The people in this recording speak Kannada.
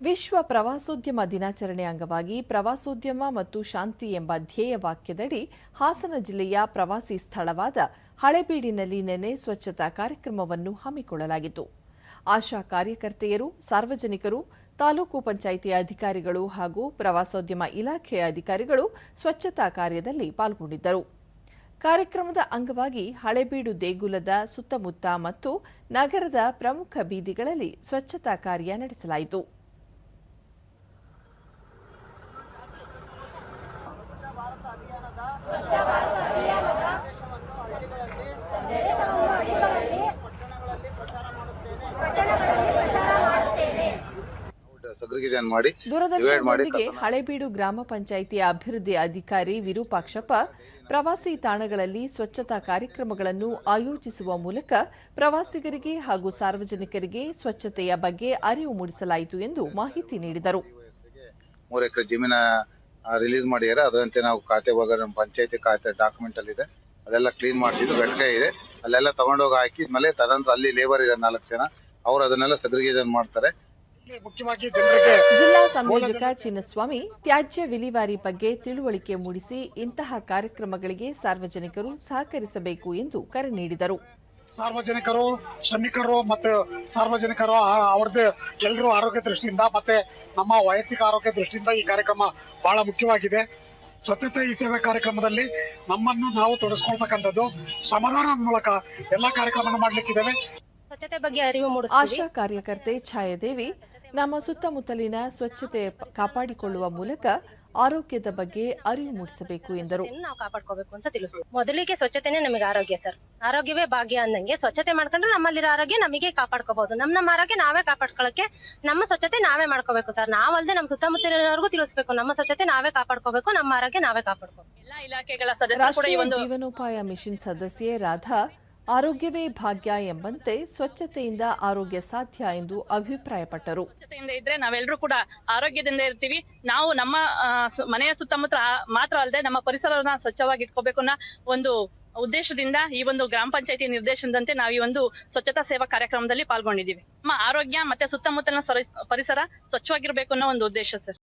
ವಿಶ್ವ ಪ್ರವಾಸೋದ್ಯಮ ದಿನಾಚರಣೆ ಅಂಗವಾಗಿ ಪ್ರವಾಸೋದ್ಯಮ ಮತ್ತು ಶಾಂತಿ ಎಂಬ ಧ್ಯೇಯ ವಾಕ್ಯದಡಿ ಹಾಸನ ಜಿಲ್ಲೆಯ ಪ್ರವಾಸಿ ಸ್ಥಳವಾದ ಹಳೆಬೀಡಿನಲ್ಲಿ ನಿನ್ನೆ ಸ್ವಚ್ಛತಾ ಕಾರ್ಯಕ್ರಮವನ್ನು ಹಮ್ಮಿಕೊಳ್ಳಲಾಗಿತ್ತು. ಆಶಾ ಕಾರ್ಯಕರ್ತೆಯರು, ಸಾರ್ವಜನಿಕರು, ತಾಲೂಕು ಪಂಚಾಯಿತಿ ಅಧಿಕಾರಿಗಳು ಹಾಗೂ ಪ್ರವಾಸೋದ್ಯಮ ಇಲಾಖೆಯ ಅಧಿಕಾರಿಗಳು ಸ್ವಚ್ಛತಾ ಕಾರ್ಯದಲ್ಲಿ ಪಾಲ್ಗೊಂಡಿದ್ದರು. ಕಾರ್ಯಕ್ರಮದ ಅಂಗವಾಗಿ ಹಳೆಬೀಡು ದೇಗುಲದ ಸುತ್ತಮುತ್ತ ಮತ್ತು ನಗರದ ಪ್ರಮುಖ ಬೀದಿಗಳಲ್ಲಿ ಸ್ವಚ್ಛತಾ ಕಾರ್ಯ ನಡೆಸಲಾಯಿತು. ಸಗ್ರಿಗೇಷನ್ ಮಾಡಿ ದೂರದರ್ಶನದೊಂದಿಗೆ ಹಳೆಬೀಡು ಗ್ರಾಮ ಪಂಚಾಯಿತಿಯ ಅಭಿವೃದ್ಧಿ ಅಧಿಕಾರಿ ವಿರೂಪಾಕ್ಷಪ್ಪ ಪ್ರವಾಸಿ ತಾಣಗಳಲ್ಲಿ ಸ್ವಚ್ಛತಾ ಕಾರ್ಯಕ್ರಮಗಳನ್ನು ಆಯೋಜಿಸುವ ಮೂಲಕ ಪ್ರವಾಸಿಗರಿಗೆ ಹಾಗೂ ಸಾರ್ವಜನಿಕರಿಗೆ ಸ್ವಚ್ಛತೆಯ ಬಗ್ಗೆ ಅರಿವು ಮೂಡಿಸಲಾಯಿತು ಎಂದು ಮಾಹಿತಿ ನೀಡಿದರು. ಮೂರು ಎಕರೆ ಜಮೀನ ರಿಲೀಸ್ ಮಾಡಿದ್ದಾರೆ. ಅದರಂತೆ ನಾವು ಖಾತೆ ನಮ್ಮ ಪಂಚಾಯತಿ ಖಾತೆ ಡಾಕ್ಯುಮೆಂಟ್ ಅಲ್ಲಿ ಇದೆ. ಅದೆಲ್ಲ ಕ್ಲೀನ್ ಮಾಡಿಸಿದ್ದು ಘಟಕ ಇದೆ. ಅಲ್ಲೆಲ್ಲ ತಗೊಂಡೋಗಿ ಹಾಕಿದ್ಮೇಲೆ ತದಂತ ಅಲ್ಲಿ ಲೇಬರ್ ಇದೆ ನಾಲ್ಕು ಜನ. ಅವ್ರು ಅದನ್ನೆಲ್ಲ ಸಗ್ರಿಗೇಷನ್ ಮಾಡ್ತಾರೆ. ಜಿಲ್ಲಾ ಸಂಯೋಜಕ ಚಿನ್ನಸ್ವಾಮಿ ತ್ಯಾಜ್ಯ ವಿಲೇವಾರಿ ಬಗ್ಗೆ ತಿಳುವಳಿಕೆ ಮೂಡಿಸಿ ಇಂತಹ ಕಾರ್ಯಕ್ರಮಗಳಿಗೆ ಸಾರ್ವಜನಿಕರು ಸಹಕರಿಸಬೇಕು ಎಂದು ಕರೆ ನೀಡಿದರು. ಸಾರ್ವಜನಿಕರು ಶ್ರಮಿಕರು ಮತ್ತು ಸಾರ್ವಜನಿಕರು ಆ- ಅವ್ರದ್ದು ಎಲ್ಲರೂ ಆರೋಗ್ಯ ದೃಷ್ಟಿಯಿಂದ ಮತ್ತೆ ನಮ್ಮ ವೈಯಕ್ತಿಕ ಆರೋಗ್ಯ ದೃಷ್ಟಿಯಿಂದ ಈ ಕಾರ್ಯಕ್ರಮ ಬಹಳ ಮುಖ್ಯವಾಗಿದೆ. ಸ್ವಚ್ಛತೆ ಈ ಸೇವೆ ಕಾರ್ಯಕ್ರಮದಲ್ಲಿ ನಮ್ಮನ್ನು ನಾವು ತೊಡಸ್ಕೊಳ್ತಕ್ಕಂಥದ್ದು ಶ್ರಮದಾನದ ಮೂಲಕ ಎಲ್ಲಾ ಕಾರ್ಯಕ್ರಮ ಮಾಡ್ಲಿಕ್ಕಿದ್ದೇವೆ. ಸ್ವಚ್ಛತೆ ಬಗ್ಗೆ ಅರಿವು ಮೂಡಿಸಿ ಆಶಾ ಕಾರ್ಯಕರ್ತೆ ಛಾಯಾದೇವಿ ನಮ್ಮ ಸುತ್ತಮುತ್ತಲಿನ ಸ್ವಚ್ಛತೆ ಕಾಪಾಡಿಕೊಳ್ಳುವ ಮೂಲಕ ಆರೋಗ್ಯದ ಬಗ್ಗೆ ಅರಿವು ಮೂಡಿಸಬೇಕು ಎಂದರು. ನಾವು ಕಾಪಾಡ್ಕೋಬೇಕು ಅಂತ ತಿಳಿಸಿ ಮೊದಲಿಗೆ ಸ್ವಚ್ಛತೆನೇ ನಮಗೆ ಆರೋಗ್ಯ ಸರ್. ಆರೋಗ್ಯವೇ ಭಾಗ್ಯ ಅಂದಂಗೆ ಸ್ವಚ್ಛತೆ ಮಾಡ್ಕೊಂಡ್ರೆ ನಮ್ಮಲ್ಲಿರೋ ಆರೋಗ್ಯ ನಮಗೆ ಕಾಪಾಡ್ಕೋಬಹುದು. ನಮ್ಮ ನಮ್ಮ ಆರೋಗ್ಯ ನಾವೇ ಕಾಪಾಡ್ಕೊಳ್ಳಕ್ಕೆ ನಮ್ಮ ಸ್ವಚ್ಛತೆ ನಾವೇ ಮಾಡ್ಕೋಬೇಕು ಸರ್. ನಾವಲ್ಲದೆ ನಮ್ಮ ಸುತ್ತಮುತ್ತಲಿನವರೆಗೂ ತಿಳಿಸ್ಬೇಕು. ನಮ್ಮ ಸ್ವಚ್ಛತೆ ನಾವೇ ಕಾಪಾಡ್ಕೋಬೇಕು. ನಮ್ಮ ಆರೋಗ್ಯ ನಾವೇ ಕಾಪಾಡ್ಕೋಬೇಕು. ಎಲ್ಲಾ ಇಲಾಖೆಗಳ ಸದಸ್ಯ ಕೂಡ ಈ ಒಂದು ಜೀವನೋಪಾಯ ಮಿಷನ್ ಸದಸ್ಯೆ ರಾಧಾ ಆರೋಗ್ಯವೇ ಭಾಗ್ಯ ಎಂಬಂತೆ ಸ್ವಚ್ಛತೆಯಿಂದ ಆರೋಗ್ಯ ಸಾಧ್ಯ ಎಂದು ಅಭಿಪ್ರಾಯಪಟ್ಟರು. ಸ್ವಚ್ಛತೆಯಿಂದ ಇದ್ರೆ ನಾವೆಲ್ಲರೂ ಕೂಡ ಆರೋಗ್ಯದಿಂದ ಇರ್ತೀವಿ. ನಾವು ನಮ್ಮ ಮನೆಯ ಸುತ್ತಮುತ್ತ ಮಾತ್ರ ಅಲ್ಲದೆ ನಮ್ಮ ಪರಿಸರವನ್ನ ಸ್ವಚ್ಛವಾಗಿ ಇಟ್ಕೋಬೇಕು ಒಂದು ಉದ್ದೇಶದಿಂದ ಈ ಒಂದು ಗ್ರಾಮ ಪಂಚಾಯತಿ ನಿರ್ದೇಶನದಂತೆ ನಾವು ಈ ಒಂದು ಸ್ವಚ್ಛತಾ ಸೇವಾ ಕಾರ್ಯಕ್ರಮದಲ್ಲಿ ಪಾಲ್ಗೊಂಡಿದ್ದೀವಿ. ನಮ್ಮ ಆರೋಗ್ಯ ಮತ್ತೆ ಸುತ್ತಮುತ್ತಲಿನ ಸರಿ- ಪರಿಸರ ಸ್ವಚ್ಛವಾಗಿರ್ಬೇಕು ಅನ್ನೋ ಒಂದು ಉದ್ದೇಶ ಸರ್.